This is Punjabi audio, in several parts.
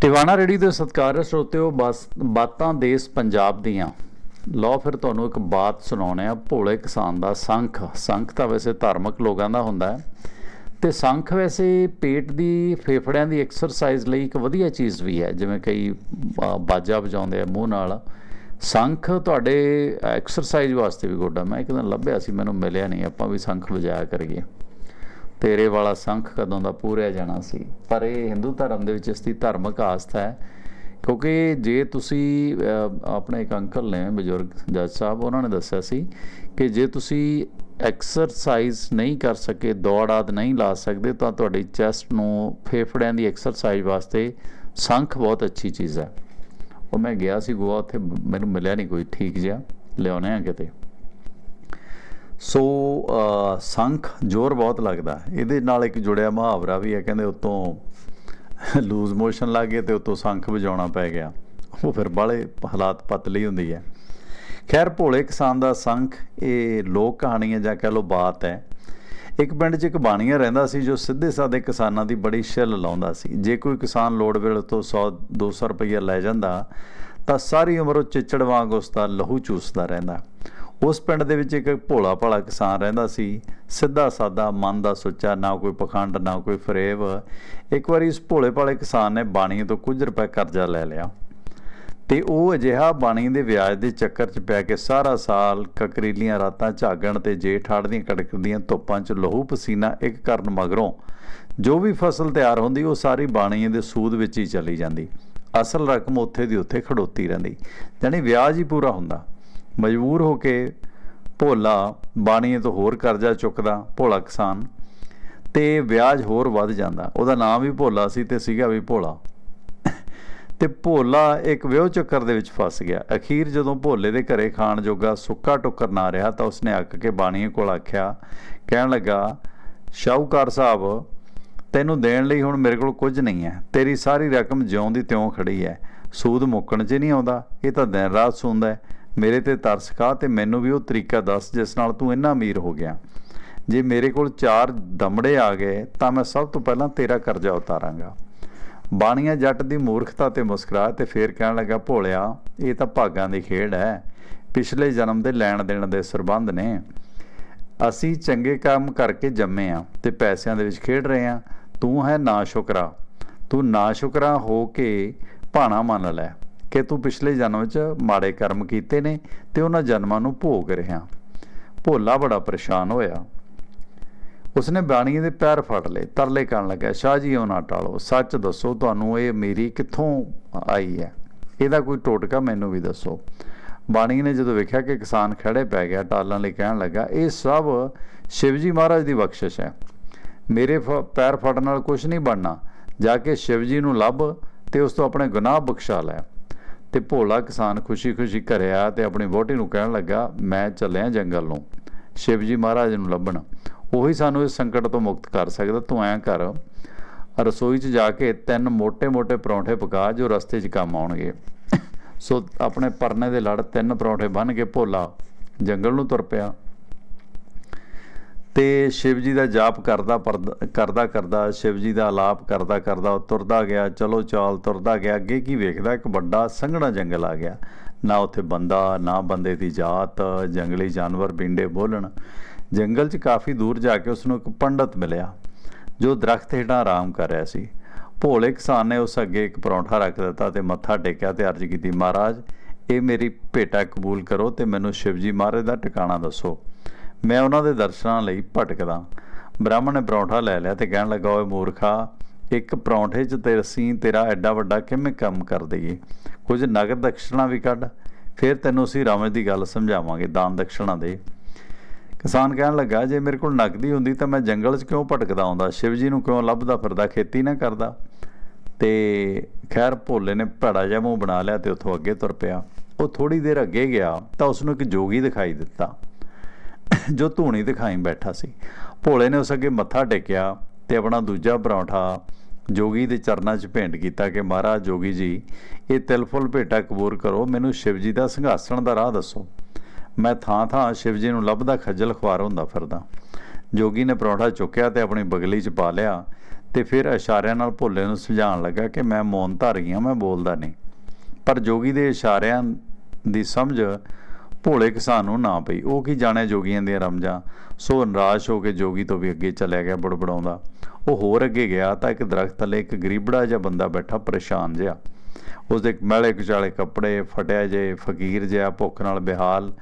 ਟਿਵਾਣਾ ਰੇਡੀ ਦੇ ਸਤਿਕਾਰਯੋਗ ਸਰੋਤਿਓ, ਬਸ ਬਾਤਾਂ ਦੇਸ ਪੰਜਾਬ ਦੀਆਂ। ਲਓ ਫਿਰ ਤੁਹਾਨੂੰ ਇੱਕ ਬਾਤ ਸੁਣਾਉਣੇ ਆ ਭੋਲੇ ਕਿਸਾਨ ਦਾ ਸੰਖ। ਸੰਖ ਤਾਂ ਵੈਸੇ ਧਾਰਮਿਕ ਲੋਕਾਂ ਦਾ ਹੁੰਦਾ ਹੈ। ਤੇ ਸੰਖ ਵੈਸੇ ਪੇਟ ਦੀ, ਫੇਫੜਿਆਂ ਦੀ ਐਕਸਰਸਾਈਜ਼ ਲਈ ਇੱਕ ਵਧੀਆ ਚੀਜ਼ ਵੀ ਹੈ। ਜਿਵੇਂ ਕਈ ਬਾਜਾ ਵਜਾਉਂਦੇ ਆ ਮੂੰਹ ਨਾਲ। ਸੰਖ ਤੁਹਾਡੇ ਐਕਸਰਸਾਈਜ਼ ਵਾਸਤੇ ਵੀ ਗੋਡਾ। ਮੈਂ ਇੱਕ ਦਿਨ ਲੱਭਿਆ ਸੀ, ਮੈਨੂੰ ਮਿਲਿਆ ਨਹੀਂ। ਆਪਾਂ ਵੀ ਸੰਖ ਵਜਾਇਆ ਕਰੀਏ। ਤੇਰੇ ਵਾਲਾ ਸੰਖ ਕਦੋਂ ਦਾ ਪੂਰਿਆ ਜਾਣਾ ਸੀ? ਪਰ ਇਹ ਹਿੰਦੂ ਧਰਮ ਦੇ ਵਿੱਚ ਇਸ ਦੀ ਧਾਰਮਿਕ ਆਸਥਾ ਹੈ। ਕਿਉਂਕਿ ਜੇ ਤੁਸੀਂ ਆਪਣੇ ਇੱਕ ਅੰਕਲ ਨੇ, ਬਜ਼ੁਰਗ ਜੱਜ ਸਾਹਿਬ, ਉਹਨਾਂ ਨੇ ਦੱਸਿਆ ਸੀ ਕਿ ਜੇ ਤੁਸੀਂ ਐਕਸਰਸਾਈਜ਼ ਨਹੀਂ ਕਰ ਸਕੇ, ਦੌੜ ਆਦ ਨਹੀਂ ਲਾ ਸਕਦੇ, ਤਾਂ ਤੁਹਾਡੀ ਚੈਸਟ ਨੂੰ ਫੇਫੜਿਆਂ ਦੀ ਐਕਸਰਸਾਈਜ਼ ਵਾਸਤੇ ਸੰਖ ਬਹੁਤ ਅੱਛੀ ਚੀਜ਼ ਹੈ। ਉਹ ਮੈਂ ਗਿਆ ਸੀ ਗੋਆ, ਉੱਥੇ ਮੈਨੂੰ ਮਿਲਿਆ ਨਹੀਂ ਕੋਈ ਠੀਕ ਜਿਹਾ। ਲਿਆਉਣੇ ਆ ਕਿਤੇ। ਸੋ ਸੰਖ ਜ਼ੋਰ ਬਹੁਤ ਲੱਗਦਾ। ਇਹਦੇ ਨਾਲ ਇੱਕ ਜੁੜਿਆ ਮੁਹਾਵਰਾ ਵੀ ਹੈ, ਕਹਿੰਦੇ ਉਤੋਂ ਲੂਜ਼ ਮੋਸ਼ਨ ਲੱਗ ਗਏ ਤੇ ਉਤੋਂ ਸੰਖ ਵਜਾਉਣਾ ਪੈ ਗਿਆ। ਉਹ ਫਿਰ ਬਾਲੇ ਹਾਲਾਤ ਪਤਲੀ ਹੁੰਦੀ ਹੈ। ਖੈਰ, ਭੋਲੇ ਕਿਸਾਨ ਦਾ ਸੰਖ, ਇਹ ਲੋਕ ਕਹਾਣੀ ਹੈ ਜਾਂ ਕਹਿ ਲਓ ਬਾਤ ਹੈ। ਇੱਕ ਪਿੰਡ 'ਚ ਇੱਕ ਬਾਣੀਆ ਰਹਿੰਦਾ ਸੀ ਜੋ ਸਿੱਧੇ ਸਾਦੇ ਕਿਸਾਨਾਂ ਦੀ ਬੜੀ ਛਿੱਲ ਲਾਉਂਦਾ ਸੀ। ਜੇ ਕੋਈ ਕਿਸਾਨ ਲੋੜ ਵੇਲੇ ਤੋਂ 100 200 ਰੁਪਈਆ ਲੈ ਜਾਂਦਾ, ਤਾਂ ਸਾਰੀ ਉਮਰ ਉਹ ਚਿੱਚੜ ਵਾਂਗ ਉਸ ਦਾ ਲਹੂ ਚੂਸਦਾ ਰਹਿੰਦਾ। ਉਸ ਪਿੰਡ ਦੇ ਵਿੱਚ ਇੱਕ ਭੋਲਾ ਭਾਲਾ ਕਿਸਾਨ ਰਹਿੰਦਾ ਸੀ। ਸਿੱਧਾ ਸਾਦਾ ਮਨ ਦਾ ਸੁੱਚਾ ਨਾ ਕੋਈ ਪਖੰਡ, ਨਾ ਕੋਈ ਫਰੇਬ। ਇੱਕ ਵਾਰੀ ਉਸ ਭੋਲੇ ਭਾਲੇ ਕਿਸਾਨ ਨੇ ਬਾਣੀ ਤੋਂ ਕੁਝ ਰੁਪਏ ਕਰਜ਼ਾ ਲੈ ਲਿਆ। ਤੇ ਉਹ ਅਜਿਹਾ ਬਾਣੀ ਦੇ ਵਿਆਜ ਦੇ ਚੱਕਰ 'ਚ ਪੈ ਕੇ ਸਾਰਾ ਸਾਲ ਕਕਰੀਲੀਆਂ ਰਾਤਾਂ ਝਾਗਣ ਤੇ ਜੇਠ ਹਾੜ ਦੀਆਂ ਕੜਕਦੀਆਂ ਧੁੱਪਾਂ 'ਚ ਲਹੂ ਪਸੀਨਾ ਇੱਕ ਕਰਨ ਮਗਰੋਂ ਜੋ ਵੀ ਫਸਲ ਤਿਆਰ ਹੁੰਦੀ, ਉਹ ਸਾਰੀ ਬਾਣੀ ਦੇ ਸੂਦ ਵਿੱਚ ਹੀ ਚਲੀ ਜਾਂਦੀ। ਅਸਲ ਰਕਮ ਉੱਥੇ ਦੀ ਉੱਥੇ ਖੜੋਤੀ ਰਹਿੰਦੀ। ਯਾਨੀ ਵਿਆਜ ਹੀ ਪੂਰਾ ਹੁੰਦਾ। ਮਜਬੂਰ ਹੋ ਕੇ ਭੋਲਾ ਬਾਣੀਏ ਤੋਂ ਹੋਰ ਕਰਜ਼ਾ ਚੁੱਕਦਾ, ਭੋਲਾ ਕਿਸਾਨ, ਤੇ ਵਿਆਜ ਹੋਰ ਵੱਧ ਜਾਂਦਾ। ਉਹਦਾ ਨਾਮ ਵੀ ਭੋਲਾ ਸੀ ਤੇ ਸੀਗਾ ਵੀ ਭੋਲਾ। ਤੇ ਭੋਲਾ ਇੱਕ ਵਿਉਹ ਚੱਕਰ ਦੇ ਵਿੱਚ ਫਸ ਗਿਆ। ਅਖੀਰ ਜਦੋਂ ਭੋਲੇ ਦੇ ਘਰੇ ਖਾਣ ਜੋਗਾ ਸੁੱਕਾ ਟੁੱਕਰ ਨਾ ਰਿਹਾ ਤਾਂ ਉਸਨੇ ਅੱਕ ਕੇ ਬਾਣੀਏ ਕੋਲ ਆਖਿਆ, ਕਹਿਣ ਲੱਗਾ, ਸ਼ਾਹੂਕਾਰ ਸਾਹਿਬ, ਤੈਨੂੰ ਦੇਣ ਲਈ ਹੁਣ ਮੇਰੇ ਕੋਲ ਕੁਝ ਨਹੀਂ ਹੈ। ਤੇਰੀ ਸਾਰੀ ਰਕਮ ਜਿਉਂ ਦੀ ਤਿਉਂ ਖੜੀ ਹੈ। ਸੂਦ ਮੁੱਕਣ 'ਚ ਨਹੀਂ ਆਉਂਦਾ। ਇਹ ਤਾਂ ਦਿਨ ਰਾਤ ਸੁਣਦਾ ਹੈ। ਮੇਰੇ ਤੇ ਤਰਸ ਖਾ ਤੇ ਮੈਨੂੰ ਵੀ ਉਹ ਤਰੀਕਾ ਦੱਸ, ਜਿਸ ਨਾਲ ਤੂੰ ਇੰਨਾ ਅਮੀਰ ਹੋ ਗਿਆ। ਜੇ ਮੇਰੇ ਕੋਲ ਚਾਰ ਦਮੜੇ ਆ ਗਏ, ਤਾਂ ਮੈਂ ਸਭ ਤੋਂ ਪਹਿਲਾਂ ਤੇਰਾ ਕਰਜ਼ਾ ਉਤਾਰਾਂਗਾ। ਬਾਣੀਆਂ ਜੱਟ ਦੀ ਮੂਰਖਤਾ ਤੇ ਮੁਸਕਰਾ ਤੇ ਫੇਰ ਕਹਿਣ ਲੱਗਾ, ਭੋਲਿਆ, ਇਹ ਤਾਂ ਭਾਗਾਂ ਦੀ ਖੇਡ ਹੈ। ਪਿਛਲੇ ਜਨਮ ਦੇ ਲੈਣ ਦੇਣ ਦੇ ਸਰਬੰਧ ਨੇ। ਅਸੀਂ ਚੰਗੇ ਕੰਮ ਕਰਕੇ ਜੰਮੇ ਆ ਤੇ ਪੈਸਿਆਂ ਦੇ ਵਿੱਚ ਖੇਡ ਰਹੇ ਆ। ਤੂੰ ਹੈ ਨਾ ਸ਼ੁਕਰਾ ਤੂੰ ਨਾ ਸ਼ੁਕਰਾ ਹੋ ਕੇ ਭਾਣਾ ਮੰਨ ਲੈ। ਕਿ ਤੂੰ ਪਿਛਲੇ ਜਨਮ 'ਚ ਮਾੜੇ ਕਰਮ ਕੀਤੇ ਨੇ ਤੇ ਉਹਨਾਂ ਜਨਮਾਂ ਨੂੰ ਭੋਗ ਰਿਹਾ। ਭੋਲਾ ਬੜਾ ਪਰੇਸ਼ਾਨ ਹੋਇਆ। ਉਸਨੇ ਬਾਣੀ ਦੇ ਪੈਰ ਫੜ ਲਏ, ਤਰਲੇ ਕਰਨ ਲੱਗਾ ਸ਼ਾਹ ਜੀ, ਉਹ ਨਾ ਟਾਲੋ, ਸੱਚ ਦੱਸੋ, ਤੁਹਾਨੂੰ ਇਹ ਮੇਰੀ ਕਿੱਥੋਂ ਆਈ ਹੈ? ਇਹਦਾ ਕੋਈ ਟੋਟਕਾ ਮੈਨੂੰ ਵੀ ਦੱਸੋ। ਬਾਣੀ ਨੇ ਜਦੋਂ ਵੇਖਿਆ ਕਿ ਕਿਸਾਨ ਖੜੇ ਪੈ ਗਿਆ ਟਾਲਣ ਲਈ ਕਹਿਣ ਲੱਗਾ, ਇਹ ਸਭ ਸ਼ਿਵਜੀ ਮਹਾਰਾਜ ਦੀ ਬਖਸ਼ਿਸ਼ ਹੈ। ਮੇਰੇ ਫ- ਪੈਰ ਫੜਨ ਨਾਲ ਕੁਝ ਨਹੀਂ ਬਣਨਾ। ਜਾ ਕੇ ਸ਼ਿਵਜੀ ਨੂੰ ਲੱਭ ਤੇ ਉਸ ਤੋਂ ਆਪਣੇ ਗੁਨਾਹ ਬਖਸ਼ਾ ਲੈ। ਤੇ ਭੋਲਾ ਕਿਸਾਨ ਖੁਸ਼ੀ-ਖੁਸ਼ੀ ਘਰਿਆ ਆਇਆ ਤੇ ਆਪਣੀ ਵੋਟੀ ਨੂੰ ਕਹਿਣ ਲੱਗਾ, ਮੈਂ ਚੱਲਿਆ ਜੰਗਲ ਨੂੰ। ਸ਼ਿਵ ਜੀ ਮਹਾਰਾਜ ਨੂੰ ਲੱਭਣ। ਉਹੀ ਸਾਨੂੰ ਇਸ ਸੰਕਟ ਤੋਂ ਮੁਕਤ ਕਰ ਸਕਦਾ। ਤੂੰ ਐਂ ਕਰ। ਰਸੋਈ 'ਚ ਜਾ ਕੇ ਤਿੰਨ ਮੋٹے-ਮੋٹے ਪਰੌਂਠੇ ਪਕਾ, ਜੋ ਰਸਤੇ 'ਚ ਕੰਮ ਆਉਣਗੇ। ਸੋ ਆਪਣੇ ਪਰਨੇ ਦੇ ਲੜ ਤਿੰਨ ਪਰੌਂਠੇ ਬਨ ਕੇ ਭੋਲਾ ਜੰਗਲ ਨੂੰ ਤੁਰ ਪਿਆ। ਤੇ ਸ਼ਿਵ ਜੀ ਦਾ ਜਾਪ ਕਰਦਾ ਪਰਦ- ਕਰਦਾ ਕਰਦਾ, ਸ਼ਿਵ ਜੀ ਦਾ ਆਲਾਪ ਕਰਦਾ ਕਰਦਾ ਉਹ ਤੁਰਦਾ ਗਿਆ, ਚਲੋ ਚਾਲ ਤੁਰਦਾ ਗਿਆ, ਅੱਗੇ ਕੀ ਵੇਖਦਾ? ਇੱਕ ਵੱਡਾ ਸੰਘਣਾ ਜੰਗਲ ਆ ਗਿਆ। ਨਾ ਉੱਥੇ ਬੰਦਾ, ਨਾ ਬੰਦੇ ਦੀ ਜਾਤ, ਜੰਗਲੀ ਜਾਨਵਰ, ਬਿੰਡੇ ਬੋਲਣ। ਜੰਗਲ 'ਚ ਕਾਫੀ ਦੂਰ ਜਾ ਕੇ ਉਸ ਨੂੰ ਇੱਕ ਪੰਡਤ ਮਿਲਿਆ, ਜੋ ਦਰਖਤ ਹੇਠਾਂ ਆਰਾਮ ਕਰ ਰਿਹਾ ਸੀ। ਭੋਲੇ ਕਿਸਾਨ ਨੇ ਉਸ ਅੱਗੇ ਇੱਕ ਪਰੌਂਠਾ ਰੱਖ ਦਿੱਤਾ ਤੇ ਮੱਥਾ ਟੇਕਿਆ ਤੇ ਅਰਜ਼ ਕੀਤੀ, ਮਹਾਰਾਜ, ਇਹ ਮੇਰੀ ਭੇਟਾ ਕਬੂਲ ਕਰੋ ਤੇ ਮੈਨੂੰ ਸ਼ਿਵਜੀ ਮਹਾਰਾਜ ਦਾ ਟਿਕਾਣਾ ਦੱਸੋ। ਮੈਂ ਉਹਨਾਂ ਦੇ ਦਰਸ਼ਨਾਂ ਲਈ ਭਟਕਦਾ। ਬ੍ਰਾਹਮਣ ਨੇ ਪਰੌਂਠਾ ਲੈ ਲਿਆ ਤੇ ਕਹਿਣ ਲੱਗਾ, ਓਏ ਮੂਰਖਾ, ਇੱਕ ਪਰੌਂਠੇ 'ਚ ਤੇ ਅਸੀਂ ਤੇਰਾ ਐਡਾ ਵੱਡਾ ਕਿਵੇਂ ਕੰਮ ਕਰ ਦਈਏ? ਕੁਝ ਨਗਦ ਦਕਸ਼ਣਾ ਵੀ ਕੱਢ, ਫਿਰ ਤੈਨੂੰ ਅਸੀਂ ਰਾਮਜ ਦੀ ਗੱਲ ਸਮਝਾਵਾਂਗੇ, ਦਾਨ ਦਕਸ਼ਣਾ ਦੇ। ਕਿਸਾਨ ਕਹਿਣ ਲੱਗਾ, ਜੇ ਮੇਰੇ ਕੋਲ ਨਕਦੀ ਹੁੰਦੀ ਤਾਂ ਮੈਂ ਜੰਗਲ 'ਚ ਕਿਉਂ ਭਟਕਦਾ ਆਉਂਦਾ ਸ਼ਿਵ ਜੀ ਨੂੰ ਕਿਉਂ ਲੱਭਦਾ ਫਿਰਦਾ? ਖੇਤੀ ਨਾ ਕਰਦਾ। ਤੇ ਖੈਰ ਭੋਲੇ ਨੇ ਭੜਾ ਜਿਹਾ ਮੂੰਹ ਬਣਾ ਲਿਆ ਤੇ ਉੱਥੋਂ ਅੱਗੇ ਤੁਰ ਪਿਆ। ਉਹ ਥੋੜੀ ਦੇਰ ਅੱਗੇ ਗਿਆ ਤਾਂ ਉਸ ਨੂੰ ਇੱਕ ਜੋਗੀ ਦਿਖਾਈ ਦਿੱਤਾ। ਜੋ ਧੂਣੀ ਖਾਈ ਬੈਠਾ ਸੀ। ਭੋਲੇ ਨੇ ਉਸ ਅੱਗੇ ਮੱਥਾ ਟੇਕਿਆ ਤੇ ਆਪਣਾ ਦੂਜਾ ਪਰੌਂਠਾ ਜੋਗੀ ਦੇ ਚਰਨਾਂ 'ਚ ਭੇਂਟ ਕੀਤਾ ਕਿ, ਮਹਾਰਾਜ ਜੋਗੀ ਜੀ, ਇਹ ਤਿਲਫੁਲ ਭੇਟਾ ਕਬੂਲ ਕਰੋ, ਮੈਨੂੰ ਸ਼ਿਵ ਜੀ ਦਾ ਸੰਘਾਸਣ ਦਾ ਰਾਹ ਦੱਸੋ। ਮੈਂ ਥਾਂ ਥਾਂ ਸ਼ਿਵ ਜੀ ਨੂੰ ਲੱਭਦਾ ਖੱਜਲ ਖੁਆਰ ਹੁੰਦਾ ਫਿਰਦਾ। ਜੋਗੀ ਨੇ ਪਰੌਂਠਾ ਚੁੱਕਿਆ ਤੇ ਆਪਣੀ ਬਗਲੀ 'ਚ ਪਾ ਲਿਆ ਤੇ ਫਿਰ ਇਸ਼ਾਰਿਆਂ ਨਾਲ ਭੋਲੇ ਨੂੰ ਸਮਝਾਉਣ ਲੱਗਾ ਕਿ, ਮੈਂ ਮੌਨ ਧਾਰੀ ਹਾਂ, ਮੈਂ ਬੋਲਦਾ ਨਹੀਂ। ਪਰ ਜੋਗੀ ਦੇ ਇਸ਼ਾਰਿਆਂ ਦੀ ਸਮਝ ਭੋਲੇ ਕਿਸਾਨ ਨੂੰ ਨਾ ਪਈ। ਉਹ ਕੀ ਜਾਣੇ ਜੋਗੀਆਂ ਦੀਆਂ ਰਮਜਾਂ? ਸੋ ਨਿਰਾਸ਼ ਹੋ ਕੇ ਜੋਗੀ ਤੋਂ ਵੀ ਅੱਗੇ ਚਲਿਆ ਗਿਆ ਬੜਬੜਾਉਂਦਾ। ਉਹ ਹੋਰ ਅੱਗੇ ਗਿਆ ਤਾਂ ਇੱਕ ਦਰਖਤ ਥੱਲੇ ਇੱਕ ਗਰੀਬੜਾ ਜਿਹਾ ਬੰਦਾ ਬੈਠਾ ਪਰੇਸ਼ਾਨ ਜਿਹਾ। ਉਸਦੇ ਮੈਲੇ ਕੁਚਾਲੇ ਕੱਪੜੇ, ਫਟਿਆ ਜੇ ਫਕੀਰ ਜਿਹਾ, ਭੁੱਖ ਨਾਲ ਬਿਹਾਲ।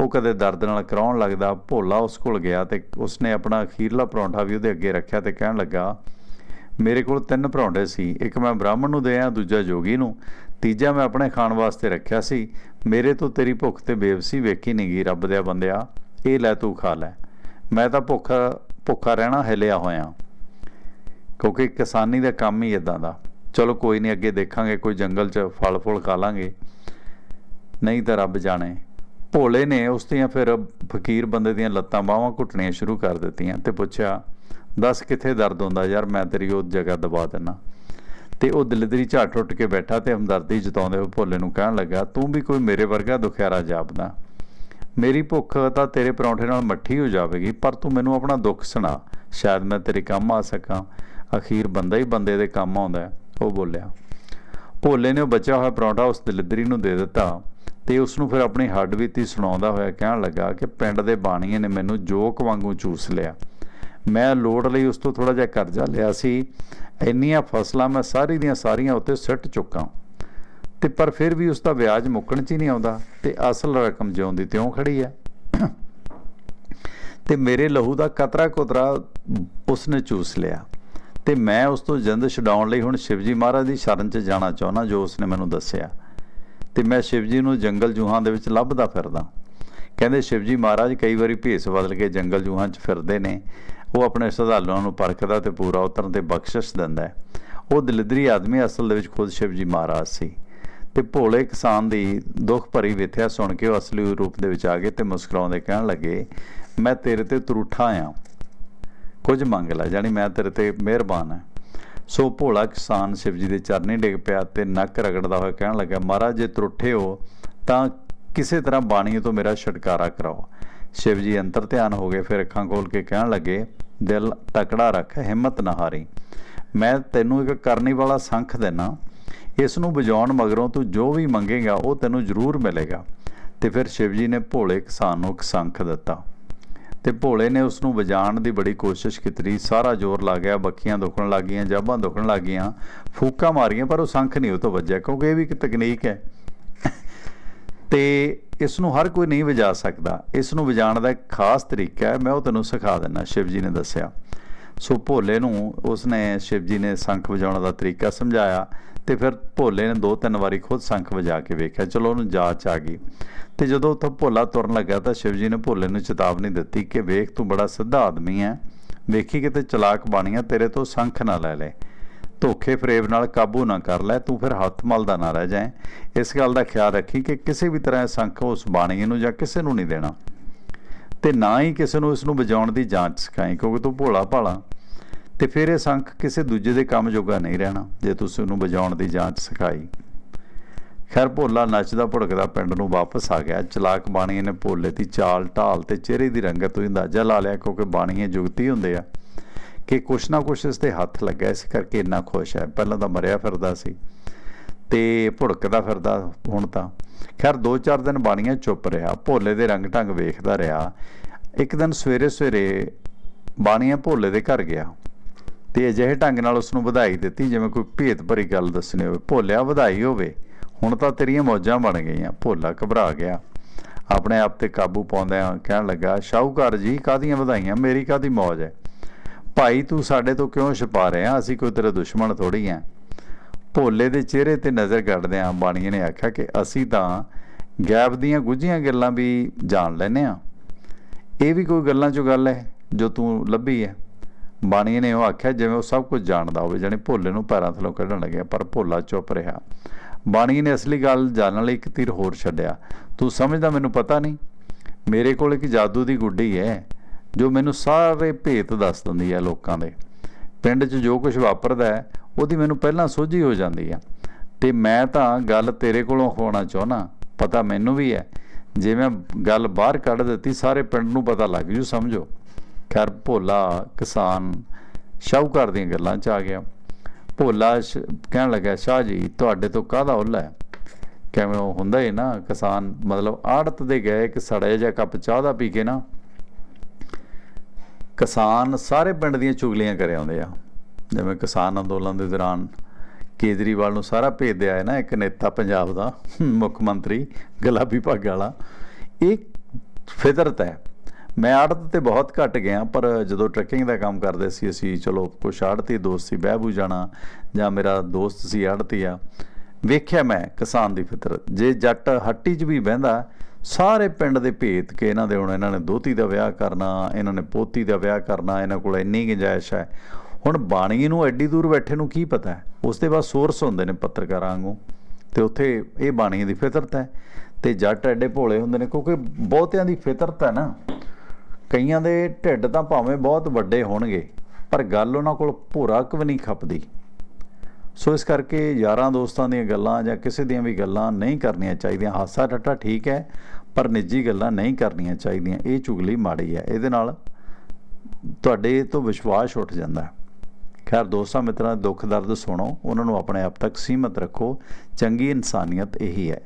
ਉਹ ਕਦੇ ਦਰਦ ਨਾਲ ਕਰਾਉਣ ਲੱਗਦਾ, ਭੋਲਾ ਉਸ ਕੋਲ ਗਿਆ ਤੇ ਉਸਨੇ ਆਪਣਾ ਅਖੀਰਲਾ ਪਰੌਂਠਾ ਵੀ ਉਹਦੇ ਅੱਗੇ ਰੱਖਿਆ ਤੇ ਕਹਿਣ ਲੱਗਾ, ਮੇਰੇ ਕੋਲ ਤਿੰਨ ਪਰੌਂਠੇ ਸੀ, ਇੱਕ ਮੈਂ ਬ੍ਰਾਹਮਣ ਨੂੰ ਦੇਇਆ ਦੂਜਾ ਜੋਗੀ ਨੂੰ। ਤੀਜਾ ਮੈਂ ਆਪਣੇ ਖਾਣ ਵਾਸਤੇ ਰੱਖਿਆ ਸੀ। ਮੇਰੇ ਤੋਂ ਤੇਰੀ ਭੁੱਖ ਤੇ ਬੇਵਸੀ ਵੇਖੀ ਨਹੀਂ ਗਈ, ਰੱਬ ਦੇ ਬੰਦਿਆ। ਇਹ ਲੈ ਤੂੰ ਖਾ ਲੈ। ਮੈਂ ਤਾਂ ਭੁੱਖ, ਭੁੱਖਾ ਰਹਿਣਾ ਹਿਲਿਆ ਹੋਇਆ। ਕਿਉਂਕਿ ਕਿਸਾਨੀ ਦਾ ਕੰਮ ਹੀ ਇਦਾਂ ਦਾ। ਚਲੋ ਕੋਈ ਨਹੀਂ ਅੱਗੇ ਦੇਖਾਂਗੇ, ਕੋਈ ਜੰਗਲ 'ਚ ਫਲ ਫੁੱਲ ਖਾ ਲਾਂਗੇ। ਨਹੀਂ ਤਾਂ ਰੱਬ ਜਾਣੇ, ਭੋਲੇ ਨੇ ਉਸ ਦੀਆਂ ਫਿਰ ਫਕੀਰ ਬੰਦੇ ਦੀਆਂ ਲੱਤਾਂ ਬਾਹਾਂ ਘੁੱਟਣੀਆਂ ਸ਼ੁਰੂ ਕਰ ਦਿੱਤੀਆਂ ਤੇ ਪੁੱਛਿਆ, ਦੱਸ ਕਿੱਥੇ ਦਰਦ ਹੁੰਦਾ ਯਾਰ? ਮੈਂ ਤੇਰੀ ਉਹ ਜਗ੍ਹਾ ਦਬਾ ਦਿੰਨਾ। ਤੇ ਉਹ ਦਲਿਦਰੀ ਝਾਟ ਉੱਟ ਕੇ ਬੈਠਾ ਤੇ ਹਮਦਰਦੀ ਜਤਾਉਂਦੇ ਹੋਏ ਭੋਲੇ ਨੂੰ ਕਹਿਣ ਲੱਗਾ, ਤੂੰ ਵੀ ਕੋਈ ਮੇਰੇ ਵਰਗਾ ਦੁਖਿਆਰਾ ਜਾਪਦਾ। ਮੇਰੀ ਭੁੱਖ ਤਾਂ ਤੇਰੇ ਪਰੌਂਠੇ ਨਾਲ ਮੱਠੀ ਹੋ ਜਾਵੇਗੀ, ਪਰ ਤੂੰ ਮੈਨੂੰ ਆਪਣਾ ਦੁੱਖ ਸੁਣਾ। ਸ਼ਾਇਦ ਮੈਂ ਤੇਰੇ ਕੰਮ ਆ ਸਕਾਂ। ਅਖੀਰ ਬੰਦਾ ਹੀ ਬੰਦੇ ਦੇ ਕੰਮ ਆਉਂਦਾ ਉਹ ਬੋਲਿਆ। ਭੋਲੇ ਨੇ ਉਹ ਬਚਿਆ ਹੋਇਆ ਪਰੌਂਠਾ ਉਸ ਦਲਿਦਰੀ ਨੂੰ ਦੇ ਦਿੱਤਾ ਤੇ ਉਸ ਨੂੰ ਫਿਰ ਆਪਣੀ ਹੱਡ ਬੀਤੀ ਸੁਣਾਉਂਦਾ ਹੋਇਆ ਕਹਿਣ ਲੱਗਾ ਕਿ ਪਿੰਡ ਦੇ ਬਾਣੀਏ ਨੇ ਮੈਨੂੰ ਜੋਕ ਵਾਂਗੂ ਚੂਸ ਲਿਆ। ਮੈਂ ਲੋੜ ਲਈ ਉਸ ਤੋਂ ਥੋੜਾ ਜਿਹਾ ਕਰਜ਼ਾ ਲਿਆ ਸੀ। ਇੰਨੀਆਂ ਫਸਲਾਂ ਮੈਂ ਸਾਰੀ ਦੀਆਂ ਸਾਰੀਆਂ ਉੱਤੇ ਸਿੱਟ ਚੁੱਕਾ ਤੇ ਪਰ ਫਿਰ ਵੀ ਉਸ ਦਾ ਵਿਆਜ ਮੁੱਕਣ 'ਚ ਹੀ ਨਹੀਂ ਆਉਂਦਾ ਤੇ ਅਸਲ ਰਕਮ ਜਿਉਂਦੀ ਤਿਉਂ ਖੜੀ ਹੈ। ਤੇ ਮੇਰੇ ਲਹੂ ਦਾ ਕਤਰਾ ਕੁਤਰਾ ਉਸਨੇ ਚੂਸ ਲਿਆ। ਤੇ ਮੈਂ ਉਸ ਤੋਂ ਜਿੰਦ ਛਡਾਉਣ ਲਈ ਹੁਣ ਸ਼ਿਵਜੀ ਮਹਾਰਾਜ ਦੀ ਸ਼ਰਨ 'ਚ ਜਾਣਾ ਚਾਹੁੰਦਾ ਜੋ ਉਸਨੇ ਮੈਨੂੰ ਦੱਸਿਆ। ਤੇ ਮੈਂ ਸ਼ਿਵਜੀ ਨੂੰ ਜੰਗਲ ਜੂਹਾਂ ਦੇ ਵਿੱਚ ਲੱਭਦਾ ਫਿਰਦਾ। ਕਹਿੰਦੇ ਸ਼ਿਵਜੀ ਮਹਾਰਾਜ ਕਈ ਵਾਰੀ ਭੇਸ ਬਦਲ ਕੇ ਜੰਗਲ ਜੂਹਾਂ 'ਚ ਫਿਰਦੇ ਨੇ। ਉਹ ਆਪਣੇ ਸ਼ਰਧਾਲੂਆਂ ਨੂੰ ਪਰਖਦਾ ਤੇ ਪੂਰਾ ਉਤਰਨ ਤੇ ਬਖਸ਼ਿਸ਼ ਦਿੰਦਾ ਹੈ। ਉਹ ਦਲਿਦਰੀ ਆਦਮੀ ਅਸਲ ਦੇ ਵਿੱਚ ਖੁਦ ਸ਼ਿਵਜੀ ਮਹਾਰਾਜ ਸੀ। ਤੇ ਭੋਲੇ ਕਿਸਾਨ ਦੀ ਦੁੱਖ ਭਰੀ ਵਿਥਿਆ ਸੁਣ ਕੇ ਉਹ ਅਸਲੀ ਰੂਪ ਦੇ ਵਿੱਚ ਆ ਗਏ ਤੇ ਮੁਸਕਰਾਉਂਦੇ ਕਹਿਣ ਲੱਗੇ, ਮੈਂ ਤੇਰੇ ਤੇ ਤਰੁੱਠਾ ਆ। ਕੁਝ ਮੰਗ ਲੈ ਜਾਨੀ ਮੈਂ ਤੇਰੇ ਤੇ ਮਿਹਰਬਾਨ ਹਾਂ ਸੋ ਭੋਲਾ ਕਿਸਾਨ ਸ਼ਿਵ ਜੀ ਦੇ ਚਰਨੀ ਡਿੱਗ ਪਿਆ ਤੇ ਨੱਕ ਰਗੜਦਾ ਹੋਇਆ ਕਹਿਣ ਲੱਗਾ, ਮਹਾਰਾਜ, ਜੇ ਤਰੁੱਠੇ ਹੋ ਤਾਂ ਕਿਸੇ ਤਰ੍ਹਾਂ ਬਾਣੀ ਤੋਂ ਮੇਰਾ ਛੁਟਕਾਰਾ ਕਰਾਓ। ਸ਼ਿਵ ਜੀ ਅੰਤਰ ਧਿਆਨ ਹੋ ਗਏ, ਫਿਰ ਅੱਖਾਂ ਖੋਲ ਕੇ ਕਹਿਣ ਲੱਗੇ, ਦਿਲ ਤਕੜਾ ਰੱਖ, ਹਿੰਮਤ ਨਾ ਹਾਰੀ। ਮੈਂ ਤੈਨੂੰ ਇੱਕ ਕਰਨੀ ਵਾਲਾ ਸੰਖ ਦੇਣਾ ਇਸ ਨੂੰ ਵਜਾਉਣ ਮਗਰੋਂ ਤੂੰ ਜੋ ਵੀ ਮੰਗੇਗਾ, ਉਹ ਤੈਨੂੰ ਜ਼ਰੂਰ ਮਿਲੇਗਾ। ਤੇ ਫਿਰ ਸ਼ਿਵ ਜੀ ਨੇ ਭੋਲੇ ਕਿਸਾਨ ਨੂੰ ਇੱਕ ਸੰਖ ਦਿੱਤਾ। ਤੇ ਭੋਲੇ ਨੇ ਉਸ ਨੂੰ ਵਜਾਉਣ ਦੀ ਬੜੀ ਕੋਸ਼ਿਸ਼ ਕੀਤੀ। ਸਾਰਾ ਜ਼ੋਰ ਲਾ ਗਿਆ, ਬੱਖੀਆਂ ਦੁਖਣ ਲੱਗੀਆਂ ਜਾਬਾਂ ਦੁਖਣ ਲੱਗੀਆਂ ਫੂਕਾਂ ਮਾਰੀਆਂ, ਪਰ ਉਹ ਸੰਖ ਨਹੀਂ, ਉਹ ਤੋਂ ਵੱਜਿਆ, ਕਿਉਂਕਿ ਇਹ ਵੀ ਇੱਕ ਤਕਨੀਕ ਹੈ। ਤੇ ਇਸ ਨੂੰ ਹਰ ਕੋਈ ਨਹੀਂ ਵਜਾ ਸਕਦਾ। ਇਸ ਨੂੰ ਵਜਾਉਣ ਦਾ ਇੱਕ ਖਾਸ ਤਰੀਕਾ ਹੈ। ਮੈਂ ਉਹ ਤੈਨੂੰ ਸਿਖਾ ਦਿੰਦਾ ਸ਼ਿਵ ਜੀ ਨੇ ਦੱਸਿਆ। ਸੋ ਭੋਲੇ ਨੂੰ ਉਸਨੇ ਸ਼ਿਵ ਜੀ ਨੇ ਸੰਖ ਵਜਾਉਣ ਦਾ ਤਰੀਕਾ ਸਮਝਾਇਆ ਤੇ ਫਿਰ ਭੋਲੇ ਨੇ ਦੋ ਤਿੰਨ ਵਾਰੀ ਖੁਦ ਸੰਖ ਵਜਾ ਕੇ ਵੇਖਿਆ। ਚਲੋ ਉਹਨੂੰ ਜਾਚ ਆ ਗਈ। ਤੇ ਜਦੋਂ ਉੱਥੋਂ ਭੋਲਾ ਤੁਰਨ ਲੱਗਾ ਤਾਂ ਸ਼ਿਵ ਜੀ ਨੇ ਭੋਲੇ ਨੂੰ ਚੇਤਾਵਨੀ ਦਿੱਤੀ ਕਿ ਵੇਖ ਤੂੰ ਬੜਾ ਸਿੱਧਾ ਆਦਮੀ ਹੈ। ਵੇਖੀ ਕਿਤੇ ਚਲਾਕ ਬਾਣੀਆਂ, ਤੇਰੇ ਤੋਂ ਸੰਖ ਨਾ ਲੈ ਲੈ। ਧੋਖੇ ਫਰੇਬ ਨਾਲ ਕਾਬੂ ਨਾ ਕਰ ਲੈ, ਤੂੰ ਫਿਰ ਹੱਥ ਮਲਦਾ ਨਾ ਰਹਿ ਜਾਏ। ਇਸ ਗੱਲ ਦਾ ਖਿਆਲ ਰੱਖੀ ਕਿ ਕਿਸੇ ਵੀ ਤਰ੍ਹਾਂ ਸੰਖ ਉਸ ਬਾਣੀ ਨੂੰ ਜਾਂ ਕਿਸੇ ਨੂੰ ਨਹੀਂ ਦੇਣਾ। ਤੇ ਨਾ ਹੀ ਕਿਸੇ ਨੂੰ ਇਸ ਨੂੰ ਵਜਾਉਣ ਦੀ ਜਾਂਚ ਸਿਖਾਈ, ਕਿਉਂਕਿ ਤੂੰ ਭੋਲਾ ਭਾਲਾ। ਤੇ ਫਿਰ ਇਹ ਸੰਖ ਕਿਸੇ ਦੂਜੇ ਦੇ ਕੰਮ ਜੋਗਾ ਨਹੀਂ ਰਹਿਣਾ, ਜੇ ਤੁਸੀਂ ਉਹਨੂੰ ਵਜਾਉਣ ਦੀ ਜਾਂਚ ਸਿਖਾਈ। ਖੈਰ, ਭੋਲਾ ਨੱਚਦਾ ਭੁੜਕਦਾ ਪਿੰਡ ਨੂੰ ਵਾਪਸ ਆ ਗਿਆ। ਚਲਾਕ ਬਾਣੀ ਨੇ ਭੋਲੇ ਦੀ ਚਾਲ ਢਾਲ ਤੇ ਚਿਹਰੇ ਦੀ ਰੰਗਤ ਤੋਂ ਅੰਦਾਜ਼ਾ ਲਾ ਲਿਆ, ਕਿਉਂਕਿ ਬਾਣੀਏ ਜੁਗਤੀ ਹੁੰਦੇ ਆ। ਕਿ ਕੁਛ ਨਾ ਕੁਛ ਇਸ ਤੇ ਹੱਥ ਲੱਗਾ ਇਸ ਕਰਕੇ ਇੰਨਾ ਖੁਸ਼ ਹੈ। ਪਹਿਲਾਂ ਤਾਂ ਮਰਿਆ ਫਿਰਦਾ ਸੀ ਤੇ ਭੁੜਕਦਾ ਫਿਰਦਾ ਹੁਣ ਤਾਂ। ਖੈਰ 2-4 ਦਿਨ ਬਾਣੀਆਂ ਚੁੱਪ ਰਿਹਾ। ਭੋਲੇ ਦੇ ਰੰਗ ਢੰਗ ਵੇਖਦਾ ਰਿਹਾ। ਇੱਕ ਦਿਨ ਸਵੇਰੇ ਸਵੇਰੇ ਬਾਣੀਆਂ ਭੋਲੇ ਦੇ ਘਰ ਗਿਆ ਤੇ ਅਜਿਹੇ ਢੰਗ ਨਾਲ ਉਸ ਨੂੰ ਵਧਾਈ ਦਿੱਤੀ ਜਿਵੇਂ ਕੋਈ ਭੇਤ ਭਰੀ ਗੱਲ ਦੱਸਣੀ ਹੋਵੇ। ਭੋਲਿਆ, ਵਧਾਈ ਹੋਵੇ। ਹੁਣ ਤਾਂ ਤੇਰੀਆਂ ਮੌਜਾਂ ਬਣ ਗਈਆਂ। ਭੋਲਾ ਘਬਰਾ ਗਿਆ। ਆਪਣੇ ਆਪ ਤੇ ਕਾਬੂ ਪਾਉਂਦਿਆਂ ਕਹਿਣ ਲੱਗਾ, ਸ਼ਾਹੂਕਾਰ ਜੀ ਕਾਦੀਆਂ ਵਧਾਈਆਂ? ਮੇਰੀ ਕਾਦੀ ਮੌਜ ਹੈ? ਭਾਈ, ਤੂੰ ਸਾਡੇ ਤੋਂ ਕਿਉਂ ਛਪਾ ਰਿਹਾ ਅਸੀਂ ਕੋਈ ਤੇਰੇ ਦੁਸ਼ਮਣ ਥੋੜੀ ਆ। ਭੋਲੇ ਦੇ ਚਿਹਰੇ ਤੇ ਨਜ਼ਰ ਕੱਢਦਿਆਂ ਬਾਣੀਏ ਨੇ ਆਖਿਆ ਕਿ ਅਸੀਂ ਤਾਂ ਗੈਬ ਦੀਆਂ ਗੁੱਝੀਆਂ ਗੱਲਾਂ ਵੀ ਜਾਣ ਲੈਨੇ ਆ। ਇਹ ਵੀ ਕੋਈ ਗੱਲਾਂ ਚੋਂ ਗੱਲ ਹੈ ਜੋ ਤੂੰ ਲੱਭੀ ਹੈ? ਬਾਣੀਏ ਨੇ ਉਹ ਆਖਿਆ, ਜਿਵੇਂ ਉਹ ਸਭ ਕੁਝ ਜਾਣਦਾ ਹੋਵੇ ਜਾਨੀ ਭੋਲੇ ਨੂੰ ਪੈਰਾਂ ਥੱਲੋਂ ਕੱਢਣ ਲੱਗਿਆ, ਪਰ ਭੋਲਾ ਚੁੱਪ ਰਿਹਾ। ਬਾਣੀ ਨੇ ਅਸਲੀ ਗੱਲ ਜਾਣਨ ਲਈ ਇੱਕ ਤੀਰ ਹੋਰ ਛੱਡਿਆ। ਤੂੰ ਸਮਝਦਾ ਮੈਨੂੰ ਪਤਾ ਨਹੀਂ? ਮੇਰੇ ਕੋਲ ਇੱਕ ਜਾਦੂ ਦੀ ਗੁੱਡੀ ਹੈ। ਜੋ ਮੈਨੂੰ ਸਾਰੇ ਭੇਤ ਦੱਸ ਦਿੰਦੀ ਹੈ ਲੋਕਾਂ ਦੇ। ਪਿੰਡ 'ਚ ਜੋ ਕੁਝ ਵਾਪਰਦਾ ਹੈ, ਉਹਦੀ ਮੈਨੂੰ ਪਹਿਲਾਂ ਸੋਝੀ ਹੋ ਜਾਂਦੀ ਹੈ ਤੇ ਮੈਂ ਤਾਂ ਗੱਲ ਤੇਰੇ ਕੋਲੋਂ ਹੋਣਾ ਚਾਹਣਾ ਪਤਾ ਮੈਨੂੰ ਵੀ ਹੈ। ਜੇ ਮੈਂ ਗੱਲ ਬਾਹਰ ਕੱਢ ਦਿੱਤੀ, ਸਾਰੇ ਪਿੰਡ ਨੂੰ ਪਤਾ ਲੱਗ ਜੂ, ਸਮਝੋ। ਖੈਰ, ਭੋਲਾ, ਕਿਸਾਨ, ਸ਼ਾਹੂਕਾਰ ਦੀਆਂ ਗੱਲਾਂ 'ਚ ਆ ਗਿਆ। ਭੋਲਾ ਸ਼- ਕਹਿਣ ਲੱਗਾ, ਸ਼ਾਹ ਜੀ, ਤੁਹਾਡੇ ਤੋਂ ਕਾਹਦਾ ਉੱਲਾ ਹੈ? ਕਿਵੇਂ ਉਹ ਹੁੰਦਾ ਹੀ ਨਾ, ਕਿਸਾਨ ਮਤਲਬ ਆੜਤ ਦੇ ਗਏ, ਇੱਕ ਸੜਿਆ ਜਿਹਾ ਕੱਪ ਚਾਹ ਦਾ ਪੀ ਕੇ ਨਾ। ਕਿਸਾਨ ਸਾਰੇ ਪਿੰਡ ਦੀਆਂ ਚੁਗਲੀਆਂ ਕਰ ਆਉਂਦੇ ਆ। ਜਿਵੇਂ ਕਿਸਾਨ ਅੰਦੋਲਨ ਦੇ ਦੌਰਾਨ ਕੇਜਰੀਵਾਲ ਨੂੰ ਸਾਰਾ ਭੇਜਦੇ ਆਏ ਨਾ, ਇੱਕ ਨੇਤਾ ਪੰਜਾਬ ਦਾ, ਮੁੱਖ ਮੰਤਰੀ, ਗੁਲਾਬੀ ਪੱਗ ਵਾਲਾ। ਇਹ ਫਿਤਰਤ ਹੈ। ਮੈਂ ਆੜਤ ਤੇ ਬਹੁਤ ਘੱਟ ਗਿਆ, ਪਰ ਜਦੋਂ ਟਰੈਕਿੰਗ ਦਾ ਕੰਮ ਕਰਦੇ ਸੀ, ਅਸੀਂ ਚਲੋ ਕੁਛ ਆੜਤੀ ਦੋਸਤ ਸੀ ਬਹਿਬੂ ਜਾਣਾ, ਜਾਂ ਮੇਰਾ ਦੋਸਤ ਸੀ ਆੜਤੀ ਆ। ਵੇਖਿਆ ਮੈਂ ਕਿਸਾਨ ਦੀ ਫਿਤਰਤ। ਜੇ ਜੱਟ ਹੱਟੀ 'ਚ ਵੀ ਬਹਿੰਦਾ ਸਾਰੇ ਪਿੰਡ ਦੇ ਭੇਤ ਕੇ ਇਹਨਾਂ ਦੇ ਹੁਣ ਇਹਨਾਂ ਨੇ ਦੋਤੀ ਦਾ ਵਿਆਹ ਕਰਨਾ, ਇਹਨਾਂ ਨੇ ਪੋਤੀ ਦਾ ਵਿਆਹ ਕਰਨਾ, ਇਹਨਾਂ ਕੋਲ ਇੰਨੀ ਗੁੰਜਾਇਸ਼ ਹੈ। ਹੁਣ ਬਾਣੀ ਨੂੰ ਐਡੀ ਦੂਰ ਬੈਠੇ ਨੂੰ ਕੀ ਪਤਾ ਹੈ? ਉਸ ਦੇ ਬਾਅਦ ਸੋਰਸ ਹੁੰਦੇ ਨੇ ਪੱਤਰਕਾਰਾਂ ਵਾਂਗੂ। ਤੇ ਉੱਥੇ ਇਹ ਬਾਣੀ ਦੀ ਫਿਤਰਤ ਹੈ। ਤੇ ਜੱਟ ਐਡੇ ਭੋਲੇ ਹੁੰਦੇ ਨੇ, ਕਿਉਂਕਿ ਬਹੁਤਿਆਂ ਦੀ ਫਿਤਰਤ ਹੈ ਨਾ। ਕਈਆਂ ਦੇ ਢਿੱਡ ਤਾਂ ਭਾਵੇਂ ਬਹੁਤ ਵੱਡੇ ਹੋਣਗੇ, ਪਰ ਗੱਲ ਉਹਨਾਂ ਕੋਲ ਭੋਰਾ ਕੁ ਵੀ ਨਹੀਂ ਖਪਦੀ। ਸੋ ਇਸ ਕਰਕੇ ਯਾਰਾਂ ਦੋਸਤਾਂ ਦੀਆਂ ਗੱਲਾਂ ਜਾਂ ਕਿਸੇ ਦੀਆਂ ਵੀ ਗੱਲਾਂ ਨਹੀਂ ਕਰਨੀਆਂ ਚਾਹੀਦੀਆਂ। ਹਾਸਾ ਟੱਟਾ ਠੀਕ ਹੈ ਪਰ ਨਿੱਜੀ ਗੱਲਾਂ ਨਹੀਂ ਕਰਨੀਆਂ ਚਾਹੀਦੀਆਂ। ਇਹ ਚੁਗਲੀ ਮਾੜੀ ਹੈ। ਇਹਦੇ ਨਾਲ ਤੁਹਾਡੇ ਤੋਂ ਵਿਸ਼ਵਾਸ ਉੱਠ ਜਾਂਦਾ ਹੈ। ਖੈਰ, ਦੋਸਤਾਂ, ਮਿੱਤਰਾਂ ਦੇ ਦੁੱਖ, ਦਰਦ ਸੁਣੋ। ਉਹਨਾਂ ਨੂੰ ਆਪਣੇ ਆਪ ਤੱਕ ਸੀਮਤ ਰੱਖੋ। ਚੰਗੀ ਇਨਸਾਨੀਅਤ ਇਹੀ ਹੈ।